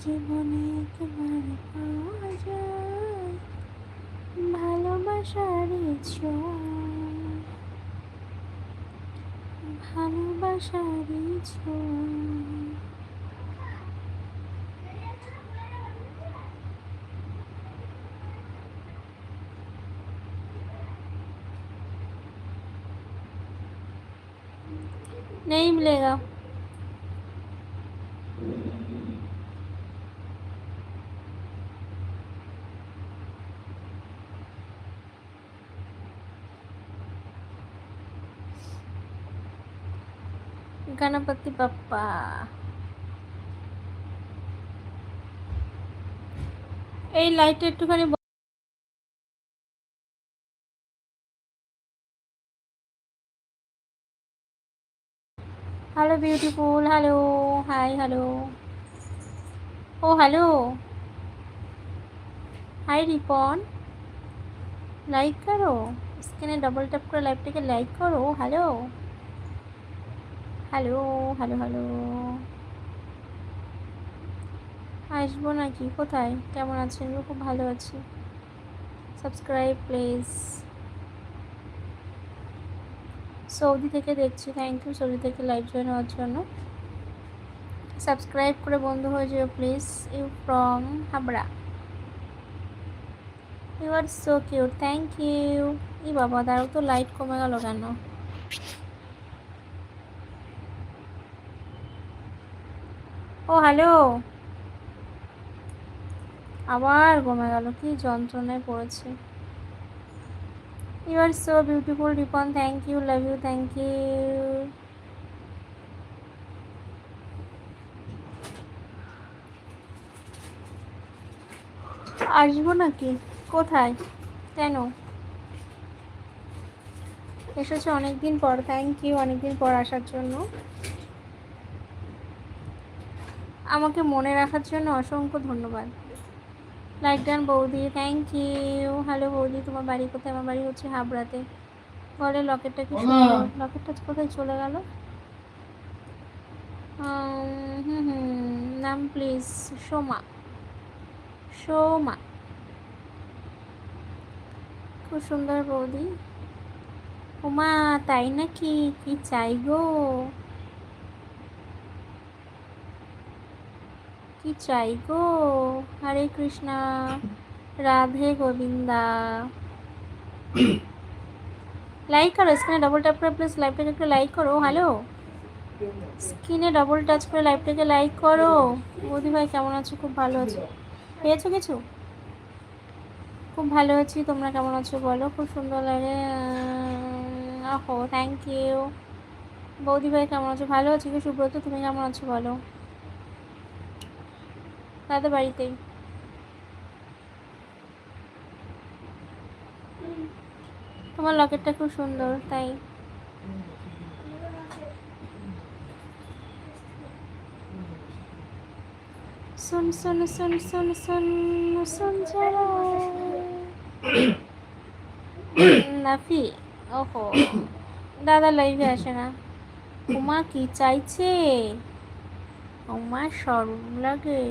জীবনে একেবারে পাওয়া যায় ভালোবাসার ছোঁয়া ভালোবাসার ছোঁয়া नहीं मिलेगा গণপতি বাপ্পা এই লাইটটা একটুখানি hello beautiful hello hi hello oh hello hi Ripon like করো। স্ক্রিনে ডবল ট্যাপ করে লাইভটাকে লাইক করো। Hello hello hello hello. আসব নাকি? কোথায়? কেমন আছেন? খুব ভালো আছি। সাবস্ক্রাইব প্লিজ সৌদি থেকে দেখছি। থ্যাংক ইউ সৌদি থেকে লাইভ জয়েন হওয়ার জন্য। সাবস্ক্রাইব করে বন্ধু হয়ে যেও please you from Habra. You are so cute thank you ই বাবা তারও তো লাইট কমে গেল কেন? ও হ্যালো আবার কমে গেল, কি যন্ত্রণায় পড়েছে। You are so beautiful Ripon thank you love you thank you আসব নাকি? কোথায়? কেন? এসেছ অনেকদিন পর থ্যাংক ইউ অনেকদিন পর আসার জন্য। আমাকে মনে রাখার জন্য অসংখ্য ধন্যবাদ। লাইক ডান বৌদি। থ্যাংক ইউ হ্যালো বৌদি। তোমার বাড়ি কোথায়? আমার বাড়ি হচ্ছে হাবড়াতে। বলে লকেটটা কি লকেটটা কোথায় চলে গেল? হুম হুম। নাম প্লিজ সোমা। সোমা। খুব সুন্দর বৌদি। ওমা তাই নাকি? কি চাই গো? কি চাই গো? হরে কৃষ্ণা। রাধে গোবিন্দা। লাইক করো স্ক্রিনে ডবল ট্যাপ করে প্লিজ লাইভটাকে একটু লাইক করো হ্যালো স্ক্রিনে ডবল টাচ করে লাইভটাকে লাইক করো। বৌদি ভাই, কেমন আছো? খুব ভালো আছো। পেয়েছ কিছু? খুব ভালো আছি, তোমরা কেমন আছো বলো? খুব সুন্দর লাগে। আহো থ্যাংক ইউ বৌদি ভাই, কেমন আছো? ভালো আছি কি সুব্রত, তুমি কেমন আছো বলো? দাদা বাড়িতেই তোমার লকেটটা খুব সুন্দর, তাই। সুন শুন শুন শুন সুন সুন নাফি, ওহো। দাদা লাইভে আসে না। উমা কি চাইছে? উমা সরম লাগে।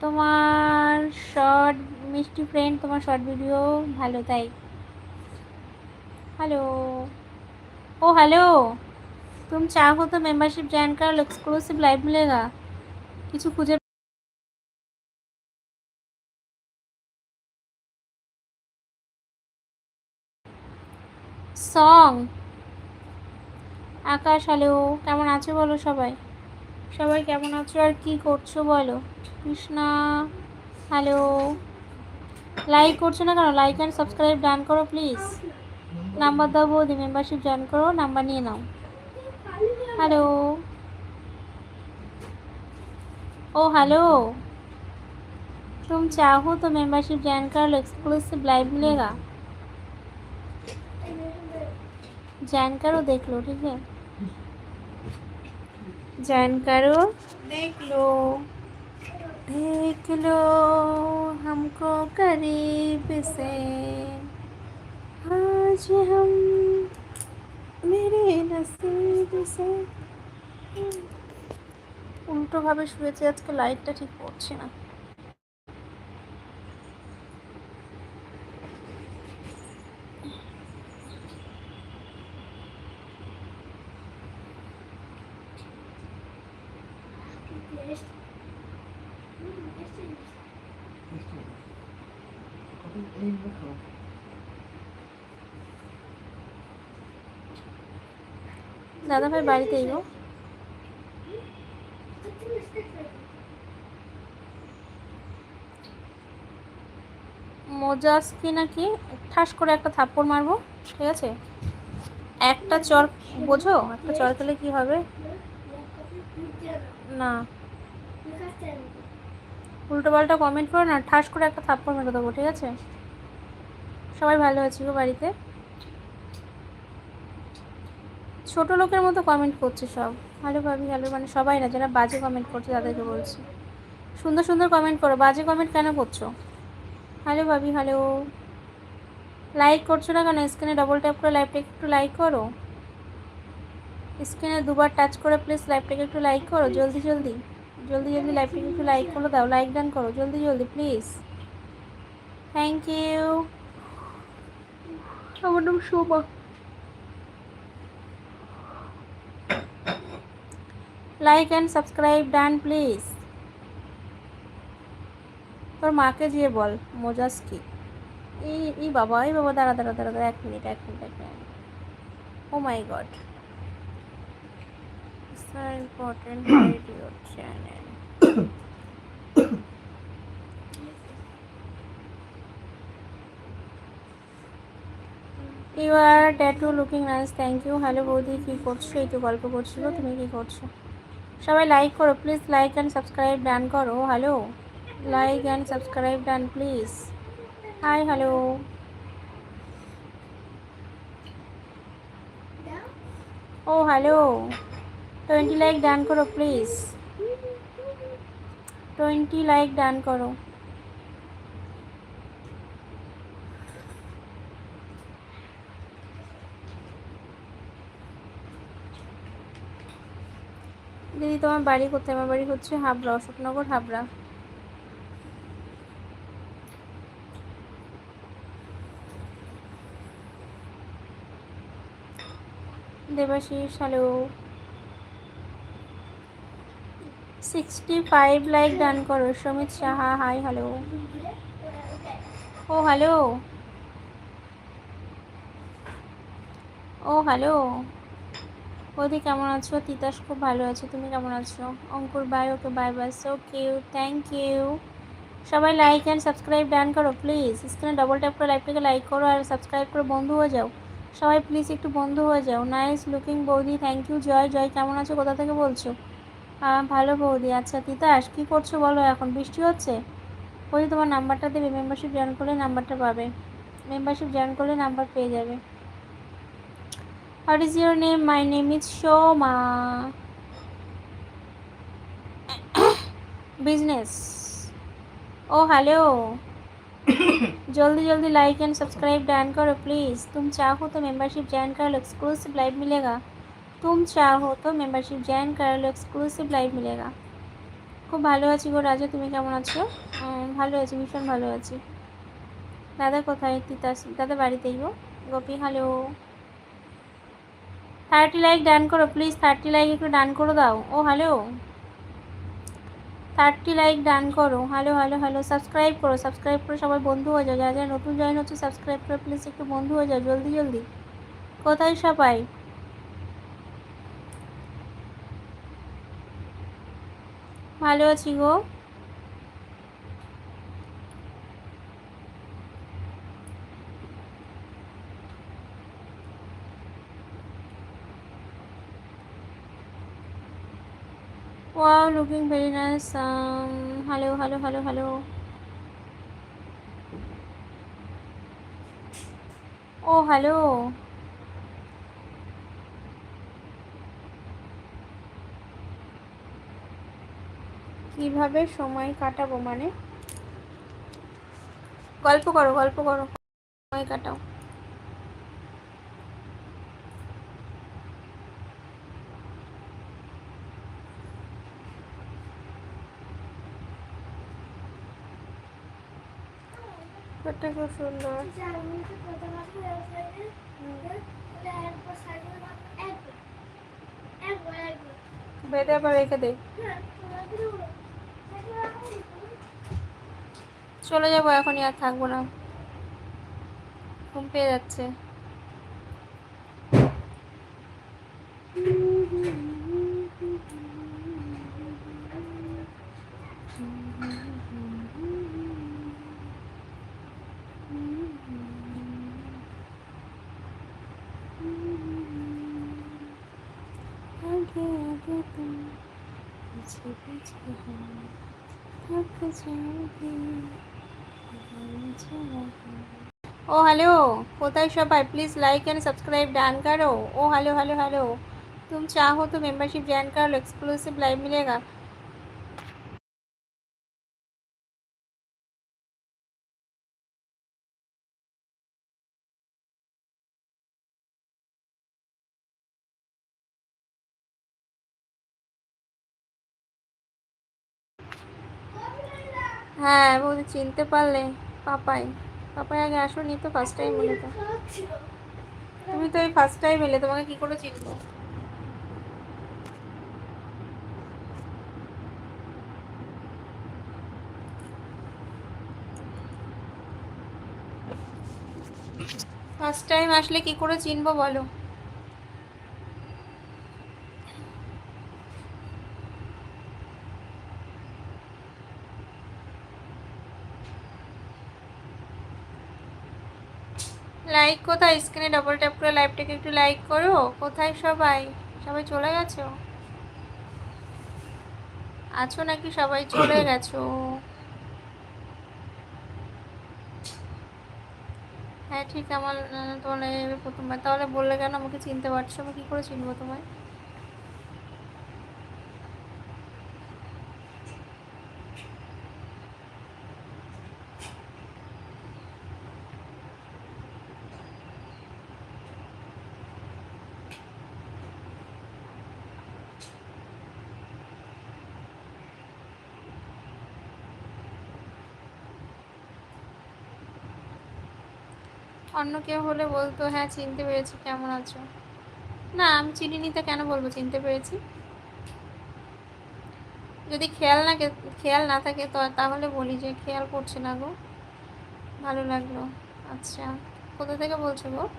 তোমার শর্ট মিষ্টি ফ্রেন্ড তোমার শর্ট ভিডিও ভালো তাই হ্যালো ও হ্যালো তুমি तुम चाहो तो मेंबरशिप ज्वाइन कर लो एक्सक्लूसिव लाइव मिलेगा কিছু খুঁজে সং আকাশ হ্যালো কেমন আছো বলো সবাই সবাই কেমন আছো আর কি করছো বলো কৃষ্ণা হ্যালো লাইক করছো না কেন লাইক অ্যান্ড সাবস্ক্রাইব ডান করো প্লিজ নাম্বার দাও বৌদি মেম্বারশিপ জয়েন করো নাম্বার নিয়ে নাও হ্যালো ओ हेलो तुम चाहो तो मेंबरशिप ज्वाइन कर लो एक्सक्लूसिव लाइव मिलेगा ज्वाइन करो देख लो ठीक है ज्वाइन करो देख लो देख लो हमको करीब से आज हम मेरे नसीब से উল্টোভাবে শুয়েছে আজকে লাইটটা ঠিক পড়ছে না দাদা ভাই বাড়িতেই গো মোজাসকে নাকি ঠাস করে একটা থাপ্পড় মারবো, ঠিক আছে? একটা চর, বোঝো? একটা চর খেলে কি হবে? না। উল্টো পাল্টা কমেন্ট করো না, ঠাস করে একটা থাপ্পড় মেরে দেবো, ঠিক আছে? সবাই ভালো আছে গো বাড়িতে? ছোট লোকের মতো কমেন্ট করছে সব। ভালো ভাবি ভালো মানে সবাই না, যারা বাজে কমেন্ট করছে তাদেরকে বলছি। সুন্দর সুন্দর কমেন্ট করো, বাজে কমেন্ট কেন করছ? হ্যালো ভাবি, হ্যালো। লাইক করছ না কেন? স্ক্রিনে ডবল ট্যাপ করে লাইভটাকে একটু লাইক করো। স্ক্রিনে দুবার টাচ করে প্লিজ লাইভটাকে একটু লাইক করো, জলদি জলদি। জলদি জলদি লাইভটাকে একটু লাইক করে দাও লাইক ডান করো জলদি জলদি প্লিজ থ্যাংক ইউ আমার নাম Shobha. Like and subscribe done please তোর মাকে যেয়ে বল মোজাস কি? এই এই বাবা এই বাবা দাঁড়া দাঁড়া দাঁড়া দাঁড়া এক মিনিট এক মিনিট এক minute oh my god important video channel you are tattoo looking nice thank you hello বৌদি কী করছ এই তো গল্প করছিল তুমি কী করছ সবাই লাইক করো please like and subscribe done করো hello like and subscribe done please. Hi hello. Oh hello. 20 like done করো please. 20 like done karo. দিদি, তোমার বাড়ি কোথায়? আমার বাড়ি হচ্ছে Habra, Ashoknagar, Habra. Debashis hello sixty five like done করো সমিত সাহা হাই হ্যালো ও হ্যালো ও হ্যালো ওদি কেমন আছো? তিতাস খুব ভালো আছে, তুমি কেমন আছো? Ankur bye okay bye bye so cute thank you সবাই লাইক অ্যান্ড সাবস্ক্রাইব ডান করো প্লিজ স্ক্রিনে ডবল ট্যাপ করে লাইভটাকে লাইক করো আর সাবস্ক্রাইব করে বন্ধু হয়ে যাও। সবাই প্লিজ একটু বন্ধু হয়ে যাও। নাইস লুকিং বৌদি থ্যাংক ইউ জয় জয়, কেমন আছো? কোথা থেকে বলছো? ভালো বৌদি আচ্ছা তিতাস কী করছো বলো এখন বৃষ্টি হচ্ছে বৌদি তোমার নাম্বারটা দেবে মেম্বারশিপ জয়েন করলে নাম্বারটা পাবে মেম্বারশিপ জয়েন করলে নাম্বার পেয়ে যাবে what is your name my name is Shoma business O hello जल्दी जल्दी लाइक एंड सब्सक्राइब डैन करो प्लीज़ तुम चाहो तो मेंबरशिप ज्वाइन कर लो एक्सक्लूसिव लाइव मिलेगा तुम चाहो তো মেম্বারশিপ জয়েন করালো এক্সক্লুসিভ লাইভ মিলেগা খুব ভালো আছি গো রাজা তুমি কেমন আছো ভালো আছি ভীষণ ভালো আছি দাদা কোথায় তিতাস দাদা বাড়িতেই গো Gopi hello thirty like done করো প্লিজ থার্টি লাইক একটু ডান করে দাও ও হ্যালো থার্টি লাইক ডান করো হ্যালো হ্যালো হ্যালো সাবস্ক্রাইব করো সাবস্ক্রাইব করে সবাই বন্ধু হয়ে যাও যারা যারা নতুন জয়েন হচ্ছে সাবস্ক্রাইব করে প্লিজ একটু বন্ধু হয়ে যাও জলদি জলদি কোথায় সবাই ভালো আছি গো Wow, looking very nice. Um, hello, hello, hello, hello. Oh, hello. কীভাবে সময় কাটাবো মানে? গল্প করো গল্প করো। সময় কাটাও। খুব সুন্দর। বেঁধে আবার রেখে দে। চলে যাব এখনই আর থাকব না। ঘুম পেয়ে যাচ্ছে। আগে আগে তুমি পিছিয়ে পিছিয়ে হয়। ও হ্যালো কোথায় সবাই please like and subscribe done करो ओ हेलो हेलो हेलो तुम चाहो तो मेंबरशिप ज्वाइन कर लो एक्सक्लूसिव लाइव मिलेगा হ্যাঁ বৌদি চিনতে পারলে। পাপাই। পাপাই আগে আসোনি তো ফার্স্ট টাইম বলে তো। তুমি তো এই ফার্স্ট টাইম এলে, তোমাকে কি করে চিনবো? ফার্স্ট টাইম আসলে কি করে চিনবো বলো? লাইক কোথায়? স্ক্রিনে ডবল ট্যাপ করে লাইভটাকে একটু লাইক করো। কোথায় সবাই? সবাই চলে গেছো? আছো নাকি? সবাই চলে গেছো? হ্যাঁ ঠিক আমার তোমার প্রথমবার। তাহলে বললে কেন? আমাকে চিনতে পারছ? আমি কী করে চিনবো তোমায়? অন্য কেউ হলে বলতো হ্যাঁ চিনতে পেরেছি, কেমন আছো? না, আমি চিনিনি তো, কেন বলব? চিনতে পেরেছি? যদি খেয়াল না খেয়াল না থাকে তো তাহলে বলি যে খেয়াল করছে না গো। ভালো লাগল আচ্ছা। কোথা থেকে বলছো গো?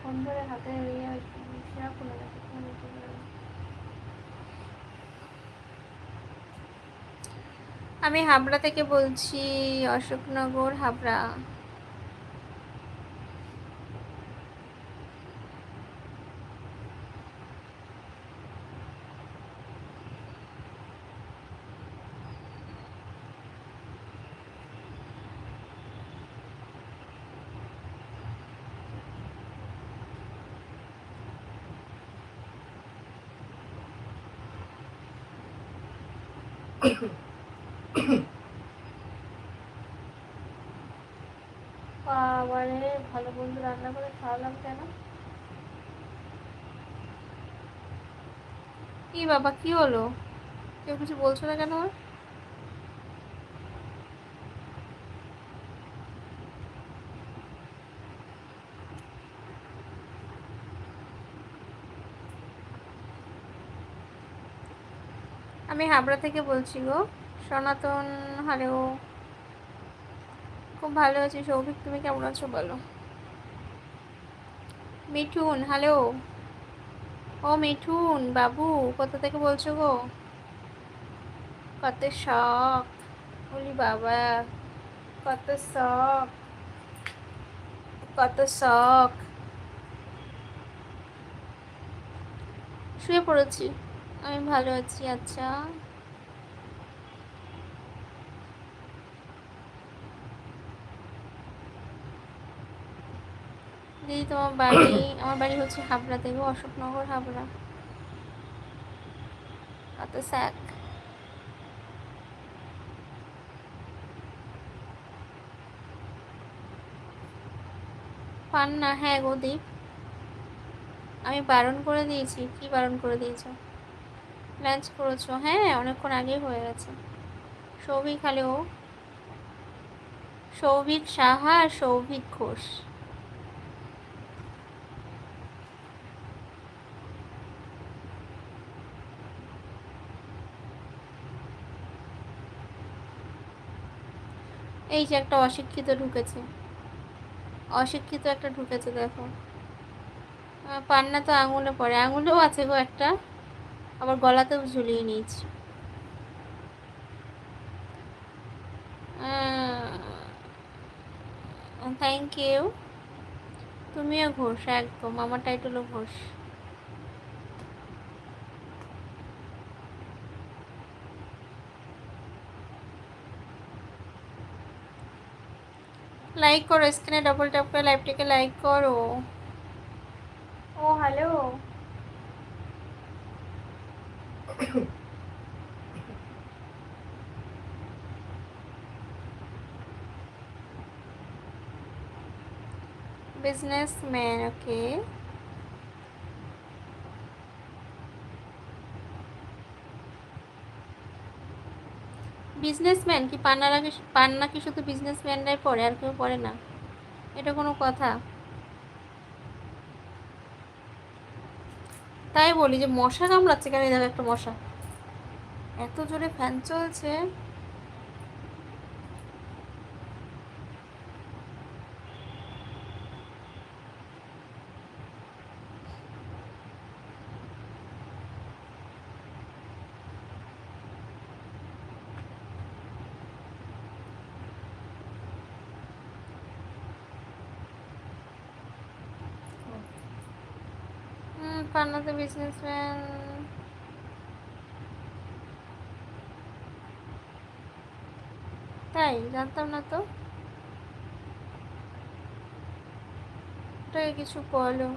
ফোন ধরে হাতে আমি হাবড়া থেকে বলছি অশোকনগর হাবড়া। খাবারে ভালো বন্ধু রান্না করে খাওয়ালাম কেন? কি বাবা, কি হলো? কেউ কিছু বলছো না কেন? আর আমি হাবড়া থেকে বলছি গো। সনাতন হ্যালো খুব ভালো আছি। সৌভিক, তুমি কেমন আছো বলো? মিঠুন, হ্যালো। ও মিঠুন, বাবু, কোথা থেকে বলছো গো? কত শখ। বলি, বাবা, কত শখ। কত শখ। শুয়ে পড়েছি। আমি ভালো আছি আচ্ছা। দিদি তোমার বাড়ি আমার বাড়ি হচ্ছে হাবড়া থেকে অশোকনগর হাবড়া। কত স্যাক পান না হ্যাঁ গো দীপ। আমি বারণ করে দিয়েছি। কি বারণ করে দিয়েছ? লাঞ্চ করেছ? হ্যাঁ অনেকক্ষণ আগে হয়ে গেছে। সৌভিক হ্যালো সৌভিক সাহা আর সৌভিক ঘোষ। এই যে একটা অশিক্ষিত ঢুকেছে। অশিক্ষিত একটা ঢুকেছে, দেখো। পান্না তো আঙুলে পড়ে। আঙুলেও আছে গো একটা। আবার গলাতেও ঝুলিয়ে নিয়েছি। থ্যাংক ইউ তুমিও ঘোষ, একদম। আমার টাইটেলও ঘোষ। লাইক করো স্ক্রিনে ডবল ট্যাপ করে লাইভটিকে লাইক করো। ও হ্যালো বিজনেসম্যান ওকে বিজনেসম্যান কি পান্নারা কি পান্না কি শুধু বিজনেসম্যানরাই পড়ে, আর কেউ পড়ে না? এটা কোনো কথা। তাই বলি যে মশা কামড়াচ্ছে কেন এই দেখো একটা মশা। এত জোরে ফ্যান চলছে। তো বিজনেসম্যান তাই, জানতাম না তো? কিছু বলো।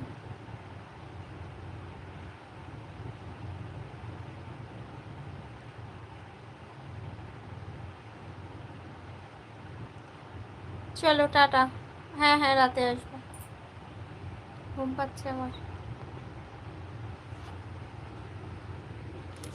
চলো, টাটা। হ্যাঁ হ্যাঁ রাতে আসব। ঘুম পাচ্ছে আমার।